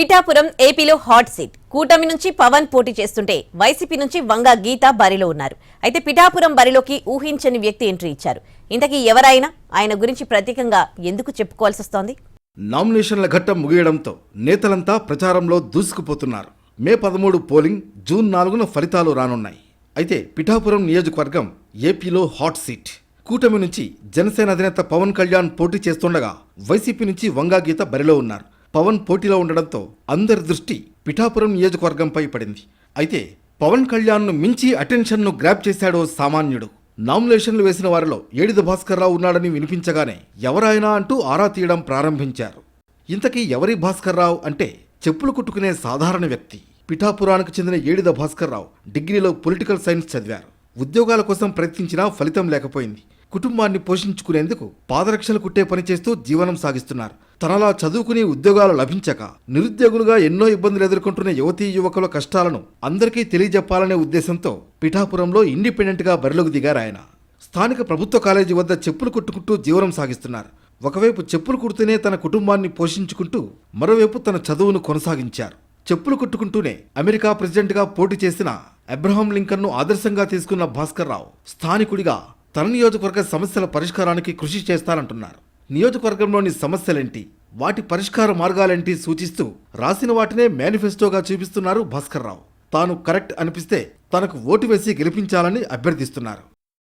పిఠాపురం ఏపీలో hot seat. కూటమి నుంచి పవన్ పోటీ చేస్తుంటే వైసీపీ నుంచి వంగ గీత బరిలో ఉన్నారు. అయితే పిఠాపురం బరిలోకి ఊహించని వ్యక్తి ఎంట్రీ ఇచ్చారు. ఇంతకీ ఎవరైనా? ఆయన గురించి ప్రత్యేకంగా ఎందుకు చెప్పుకోవాల్సి వస్తోంది? నామినేషన్ల ఘట్టం ముగియడంతో నేతలంతా ప్రచారంలో దూసుకుపోతున్నారు. మే పదమూడు పోలింగ్ జూన్ నాలుగున ఫలితాలు రానున్నాయి. అయితే పిఠాపురం నియోజకవర్గం ఏపీలో హాట్ సీట్. కూటమి నుంచి జనసేన అధినేత పవన్ కళ్యాణ్ పోటీ చేస్తుండగా వైసీపీ నుంచి వంగా గీత బరిలో ఉన్నారు. పవన్ పోటీలో ఉండడంతో అందరి దృష్టి పిఠాపురం నియోజకవర్గంపై పడింది. అయితే పవన్ కళ్యాణ్ను మించి అటెన్షన్ను గ్రాప్ చేశాడో సామాన్యుడు. నామినేషన్లు వేసిన వారిలో ఏడిద భాస్కర్ రావు ఉన్నాడని వినిపించగానే ఎవరాయనా అంటూ ఆరా తీయడం ప్రారంభించారు. ఇంతకీ ఎవరి భాస్కర్ రావు అంటే చెప్పులు కుట్టుకునే సాధారణ వ్యక్తి. పిఠాపురానికి చెందిన ఏడిద భాస్కర్ రావు డిగ్రీలో పొలిటికల్ సైన్స్ చదివారు. ఉద్యోగాల కోసం ప్రయత్నించినా ఫలితం లేకపోయింది. కుటుంబాన్ని పోషించుకునేందుకు పాదరక్షలు కుట్టే పని చేస్తూ జీవనం సాగిస్తున్నారు. తనలా చదువుకుని ఉద్యోగాలు లభించక నిరుద్యోగులుగా ఎన్నో ఇబ్బందులు ఎదుర్కొంటున్న యువతీ యువకుల కష్టాలను అందరికీ తెలియజెప్పాలనే ఉద్దేశంతో పిఠాపురంలో ఇండిపెండెంట్గా బరిలోకి దిగారాయన స్థానిక ప్రభుత్వ కాలేజీ వద్ద చెప్పులు కుట్టుకుంటూ జీవనం సాగిస్తున్నారు. ఒకవైపు చెప్పులు కుడుతూనే తన కుటుంబాన్ని పోషించుకుంటూ మరోవైపు తన చదువును కొనసాగించారు. చెప్పులు కుట్టుకుంటూనే అమెరికా ప్రెసిడెంట్గా పోటీ చేసిన అబ్రహాం లింకన్ను ఆదర్శంగా తీసుకున్న భాస్కర్ రావు స్థానికుడిగా తన నియోజకవర్గ సమస్యల పరిష్కారానికి కృషి చేస్తానంటున్నారు. నియోజకవర్గంలోని సమస్యలేంటి? వాటి పరిష్కార మార్గాలేంటి సూచిస్తూ రాసిన వాటినే మేనిఫెస్టోగా చూపిస్తున్నారు భాస్కర్ రావు తాను కరెక్ట్ అనిపిస్తే తనకు ఓటు వేసి గెలిపించాలని అభ్యర్థిస్తున్నారు.